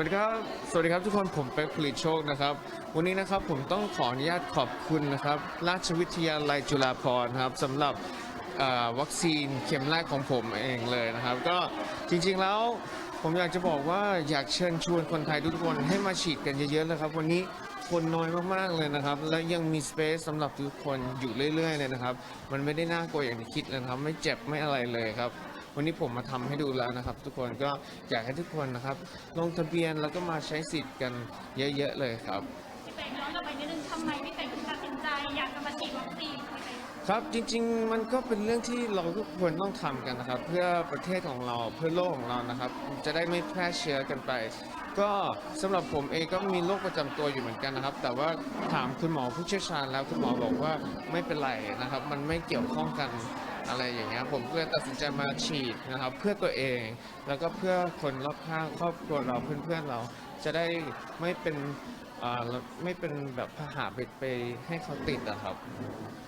วัสดีครับ สวัสดีครับทุกคน ผมเป็กผลิตโชคนะครับ วันนี้นะครับผมต้องขออนุญาตขอบคุณนะครับ ราชวิทยาลัยจุฬาภรณ์ครับสำหรับวัคซีนเข็มแรกของผมเองเลยนะครับ ก็จริงๆแล้วผมอยากจะบอกว่าอยากเชิญชวนคนไทยทุกคนให้มาฉีดกันเยอะๆเลยครับ วันนี้คนน้อยมากๆเลยนะครับ และยังมีสเปซสำหรับทุกคนอยู่เรื่อยๆเลยนะครับ มันไม่ได้น่ากลัวอย่างที่คิดเลยครับ ไม่เจ็บไม่อะไรเลยครับ วันนี้ผมมาทำให้ดูแล้วนะครับ ทุกคนก็อยากให้ทุกคนนะครับ ลงทะเบียนแล้วก็มาใช้สิทธิ์กันเยอะๆเลยครับพี่เป็กย้อนกลับไปนิดนึงทำไมพี่เป็กถึงตัดสินใจอยากจะมาฉีดวัคซีนพี่เป็กครับจริงๆมันก็เป็นเรื่องที่เราทุกคนต้องทำกันนะครับ เพื่อประเทศของเราเพื่อโลกของเรานะครับ จะได้ไม่แพร่เชื้อกันไป ก็สำหรับผมเองก็มีโรคประจำตัวอยู่เหมือนกันนะครับ แต่ว่าถามคุณหมอผู้เชี่ยวชาญแล้วคุณหมอบอกว่าไม่เป็นไรนะครับ มันไม่เกี่ยวข้องกัน อะไรอย่างเงี้ยผมก็เลยตัดสินใจมาฉีดนะครับ เพื่อตัวเอง แล้วก็เพื่อคนรอบข้างครอบครัวเราเพื่อนๆเรา จะได้ไม่เป็นอ่าไม่เป็นแบบพาหะไปไปให้เขาติดอะครับ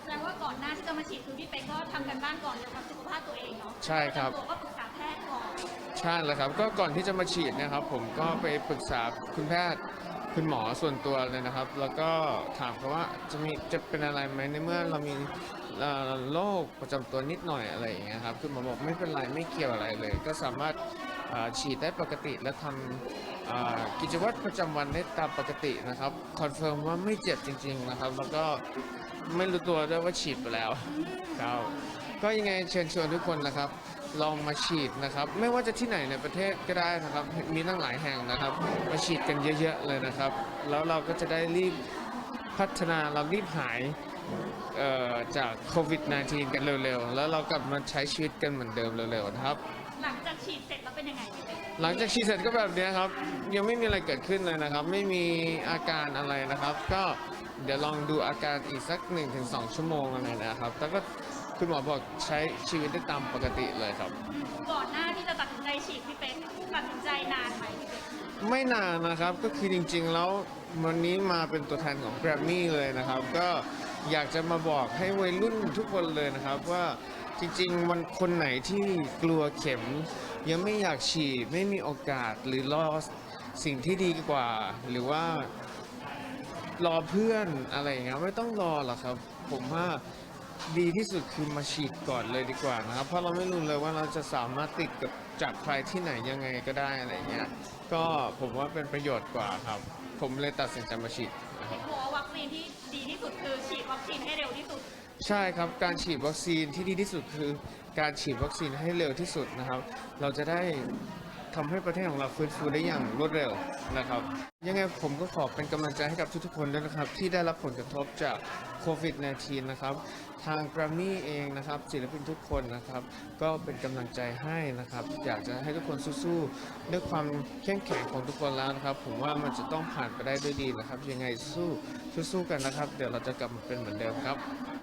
แสดงว่าก่อนหน้าที่จะมาฉีดคือพี่เป็กก็ทำกันบ้านก่อนเกี่ยวกับสุขภาพตัวเองเนาะใช่ครับ ตัวก็ปรึกษาแพทย์ก่อนใช่แล้วครับ ก็ก่อนที่จะมาฉีดเนะครับ ผมก็ไปปรึกษาคุณแพทย์คุณหมอส่วนตัวเลยนะครับ แล้วก็ถามเขาว่าจะมีจะเป็นอะไรไหมในเมื่อเรามี เอ่อโรคประจำตัวนิดหน่อยอะไรอย่างเงี้ยครับคุณหมอบอกไม่เป็นไรไม่เกี่ยวอะไรเลย ก็สามารถอ่าฉีดได้ปกติและทำอ่ากิจวัตรประจำวันได้ตามปกตินะครับคอนเฟิร์มว่าไม่เจ็บจริง ๆนะครับ แล้วก็ไม่รู้ตัวด้วยว่าฉีดไปแล้วครับก็ยังไงเชิญชวนทุกคนนะครับ ลองมาฉีดนะครับ ไม่ว่าจะที่ไหนในประเทศก็ได้นะครับ มีตั้งหลายแห่งนะครับ มาฉีดกันเยอะ ๆ เลยนะครับ แล้วเราก็จะได้รีบพัฒนาเรารีบหาย เอ่อจากโควิด -19 กันเร็วๆ แล้วเรากลับมาใช้ชีวิตกันเหมือนเดิมเร็วๆนะครับ หลังจากฉีดเสร็จแล้วเป็นยังไงพี่เป็กหลังจากฉีดเสร็จก็แบบเนี้ยครับ ยังไม่มีอะไรเกิดขึ้นเลยนะครับ ไม่มีอาการอะไรนะครับ ก็เดี๋ยวลองดูอาการอีกสัก 1-2 ชั่วโมงอะไรนะครับแล้วก็คุณหมอบอกใช้ชีวิตได้ตามปกติเลยครับ ก่อนหน้าที่จะตัดสินใจฉีดพี่เป็กตัดสินใจนานไหมพี่เป็กไม่นานนะครับก็คือจริงๆแล้ววันนี้มาเป็นตัวแทนของ Grammy เลยนะครับ ก็ อยากจะมาบอกให้วัยรุ่นทุกคนเลยนะครับว่าจริงๆมันคนไหนที่กลัวเข็ม ยังไม่อยากฉีดไม่มีโอกาสหรือรอสิ่งที่ดีกว่า หรือว่ารอเพื่อนอะไรอย่างเงี้ยไม่ต้องรอหรอกครับ ผมว่าดีที่สุดคือมาฉีดก่อนเลยดีกว่านะครับ เพราะเราไม่รู้เลยว่าเราจะสามารถติดกับจากใครที่ไหนยังไงก็ได้อะไรเงี้ยก็ผมว่าเป็นประโยชน์กว่าครับ ผมเลยตัดสินใจมาฉีดนะครับเพราะว่าวัคซีนที่ คซีนให้เร็วที่สุด ใช่ครับ การฉีดวัคซีนที่ดีที่สุดคือ การฉีดวัคซีนให้เร็วที่สุดนะครับ เราจะได้ ทำให้ประเทศของเราฟื้นฟูได้อย่างรวดเร็วนะครับ ยังไงผมก็ขอเป็นกำลังใจให้กับทุกๆคนด้วยนะครับ ที่ได้รับผลกระทบจากโควิด -19 นะครับ ทาง g r a m m y เองนะครับศิลปินทุกคนนะครับ ก็เป็นกำลังใจให้นะครับ อยากจะให้ทุกคนสู้ๆด้วยความเข้มแข็งของทุกคนแล้วนะครับ ผมว่ามันจะต้องผ่านไปได้ด้วยดีนะครับ ยังไงสู้สู้ๆกันนะครับ เดี๋ยวเราจะกลับมาเป็นเหมือนเดิมครับ